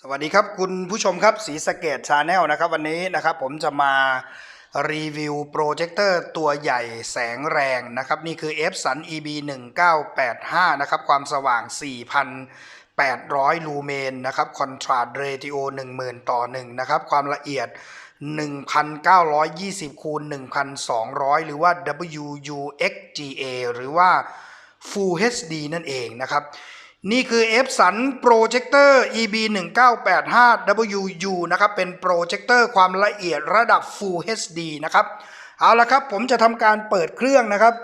สวัสดีครับคุณผู้ชมครับสีสเกตชาแนลนะครับ วันนี้นะครับผมจะมารีวิวโปรเจคเตอร์ตัวใหญ่แสงแรงนะครับ นี่คือ f s u n EB 1985นะครับ ความสว่าง 4,800 ลูเมนนะครับคอนทราสต์เรติโอ10,000 ต่อ 1 นะครับ ความละเอียด 1,920คูณ1,200 หรือว่า WUXGA หรือว่า Full HD นั่นเองนะครับ นี่คือ f s u n Projector EB 1985 WU นะครับ เป็นโปรเจคเตอร์ความละเอียดระดับ Full HD นะครับ เอาละครับ ผมจะทำการเปิดเครื่องนะครับ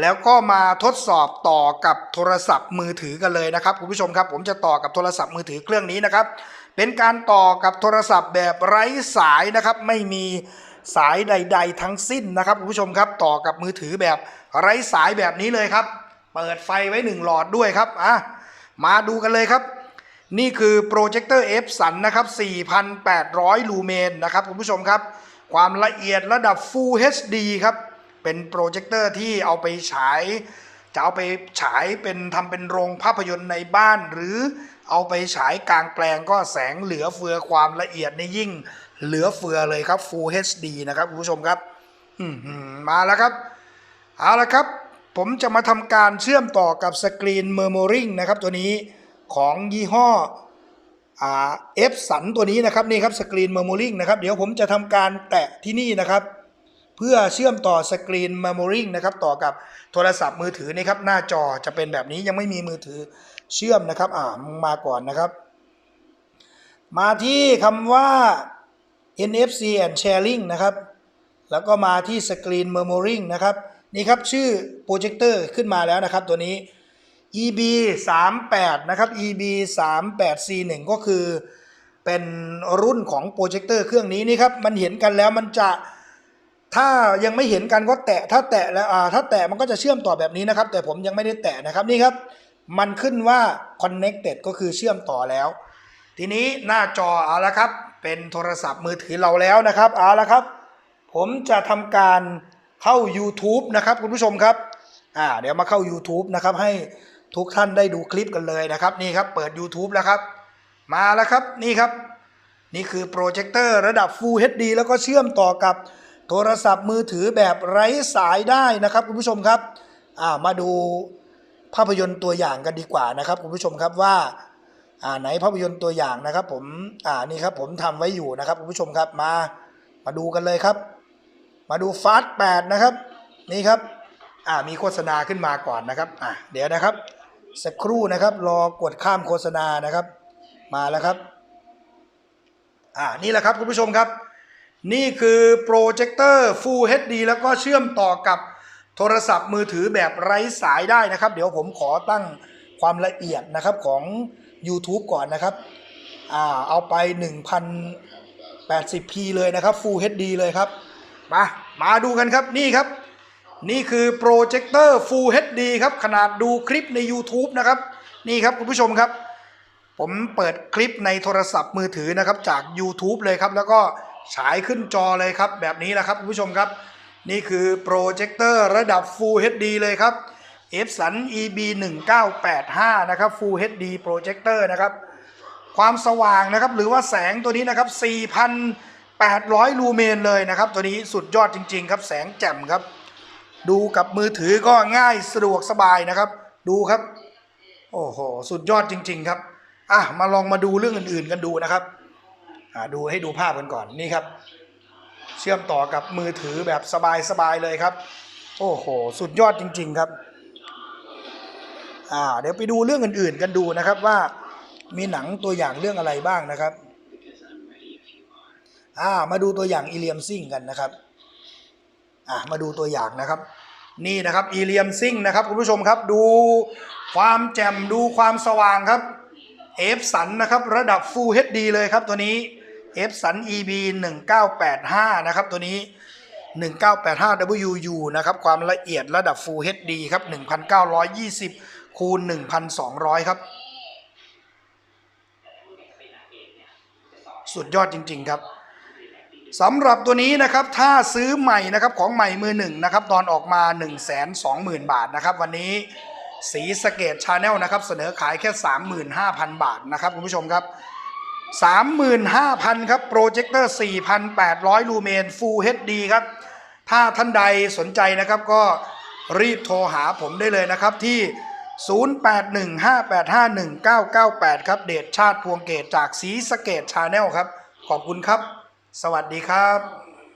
แล้วก็มาทดสอบต่อกับโทรศัพท์มือถือกันเลยนะครับคุณผู้ชมครับ ผมจะต่อกับโทรศัพท์มือถือเครื่องนี้นะครับ เป็นการต่อกับโทรศัพท์แบบไร้สายนะครับ ไม่มีสายใด ๆ ทั้งสิ้นนะครับคุณผู้ชมครับ ต่อกับมือถือแบบไร้สายแบบนี้เลยครับ เปิดไฟไว้หนึ่งหลอดด้วยครับอะ มาดูกันเลยครับ นี่คือโปรเจคเตอร์ F สันนะครับ 4,800 ลูเมนนะครับคุณผู้ชมครับ ความละเอียดระดับ Full HD ครับ เป็นโปรเจคเตอร์ที่เอาไปฉาย จะเอาไปฉายเป็นทำเป็นโรงภาพยนตร์ในบ้าน หรือเอาไปฉายกลางแปลงก็แสงเหลือเฟือความละเอียดในยิ่งเหลือเฟือเลยครับ Full HD นะครับคุณผู้ชมครับมมาแล้วครับ เอาละครับ ผมจะมาทำการเชื่อมต่อกับสกรีนเมอร์โมริงนะครับตัวนี้ของยี่ห้อเอฟสันตัวนี้นะครับนี่ครับสกรีนเมอร์โมริงนะครับเดี๋ยวผมจะทำการแตะที่นี่นะครับ เพื่อเชื่อมต่อสกรีนเมมโมริงนะครับต่อกับโทรศัพท์มือถือนี่ครับหน้าจอจะเป็นแบบนี้ยังไม่มีมือถือเชื่อมนะครับอ่ามาก่อนนะครับ มาที่คำว่า NFC and sharing นะครับ แล้วก็มาที่ Screen Murmuring นะครับ นี่ครับชื่อโปรเจคเตอร์ขึ้นมาแล้วนะครับตัวนี้ EB 38นะครับ EB 38 C 1ก็คือเป็นรุ่นของโปรเจคเตอร์เครื่องนี้นี่ครับมันเห็นกันแล้วมันจะถ้ายังไม่เห็นกันก็แตะถ้าแตะแล้วถ้าแตะมันก็จะเชื่อมต่อแบบนี้นะครับ แต่ผมยังไม่ได้แตะนะครับนี่ครับมันขึ้นว่า connected ก็คือเชื่อมต่อแล้ว ทีนี้หน้าจอเอาละครับ เป็นโทรศัพท์มือถือเราแล้วนะครับเอาละครับ ผมจะทำการ เข้า YouTube นะครับคุณผู้ชมครับอ่าเดี๋ยวมาเข้า YouTube นะครับให้ทุกท่านได้ดูคลิปกันเลยนะครับนี่ครับเปิด YouTube แล้วครับ มาแล้วครับนี่ครับ นี่คือโปรเจคเตอร์ระดับ Full HD แล้วก็เชื่อมต่อกับโทรศัพท์มือถือแบบไร้สายได้นะครับคุณผู้ชมครับอ่ามาดูภาพยนตร์ตัวอย่างกันดีกว่านะครับคุณผู้ชมครับว่าอ่าไหนภาพยนตร์ตัวอย่างนะครับ ผมอ่านี่ครับผมทำไว้อยู่นะครับคุณผู้ชมครับมามาดูกันเลยครับ มาดูฟาสต์8นะครับ นี่ครับอ่ามีโฆษณาขึ้นมาก่อนนะครับอ่าเดี๋ยวนะครับ สักครู่นะครับ รอกดข้ามโฆษณานะครับ มาแล้วครับอ่านี่แหละครับคุณผู้ชมครับ นี่คือโปรเจคเตอร์ Full HD แล้วก็เชื่อมต่อกับโทรศัพท์มือถือแบบไร้สายได้นะครับ เดี๋ยวผมขอตั้งความละเอียดนะครับของ YouTube ก่อนนะครับอ่าเอาไป 1080p เลยนะครับ Full HD เลยครับ มามาดูกันครับนี่ครับ นี่คือโปรเจคเตอร์ Full HD ครับ ขนาดดูคลิปใน YouTube นะครับ นี่ครับคุณผู้ชมครับ ผมเปิดคลิปในโทรศัพท์มือถือนะครับจาก YouTube เลยครับ แล้วก็ฉายขึ้นจอเลยครับ แบบนี้แหละครับคุณผู้ชมครับ นี่คือโปรเจคเตอร์ระดับ Full HD เลยครับ f s u n EB 1985นะครับ Full HD โปรเจคเตอร์นะครับ ความสว่างนะครับ หรือว่าแสงตัวนี้นะครับ 800 ลูเมนเลยนะครับ ตัวนี้สุดยอดจริง ๆ ครับ แสงแจ่มครับ ดูกับมือถือก็ง่ายสะดวกสบายนะครับ ดูครับ โอ้โห สุดยอดจริง ๆ ครับ อะ มาลองมาดูเรื่องอื่น ๆ กันดูนะครับ อ่าดูให้ดูภาพกันก่อนนี่ครับ เชื่อมต่อกับมือถือแบบสบาย ๆ เลยครับ โอ้โห สุดยอดจริง ๆ ครับ อ่า เดี๋ยวไปดูเรื่องอื่น ๆ กันดูนะครับว่ามีหนังตัวอย่างเรื่องอะไรบ้างนะครับ อ่ามาดูตัวอย่างอีเลียมซิงกันนะครับอะมาดูตัวอย่างนะครับ นี่นะครับอีเลียมซิงนะครับคุณผู้ชมครับดูความแจ่มดูความสว่างครับเอฟสันนะครับระดับ Full HD เลยครับตัวนี้เอฟสัน EB 1985นะครับตัวนี้ 1985 WU นะครับความละเอียดระดับ Full HD ครับ 1920 คูณ 1,200 ครับ สุดยอดจริง ๆ ครับ สำหรับตัวนี้นะครับถ้าซื้อใหม่นะครับของใหม่มือหนึ่งนะครับตอนออกมา 1 2 0 0 0 0 บาทนะครับวันนี้สีสเกตชาแนลนะครับเสนอขายแค่ 35,000 บาทนะครับคุณผู้ชมครับ 35,000 ครับโปรเจคเตอร์ 4,800 ลูเมน Full HD ครับ ถ้าท่านใดสนใจนะครับก็รีบโทรหาผมได้เลยนะครับที่ 0815851998 ครับเดชชาติพวงเกตจากสีสเกตชาแนลครับ ขอบคุณครับ สวัสดีครับ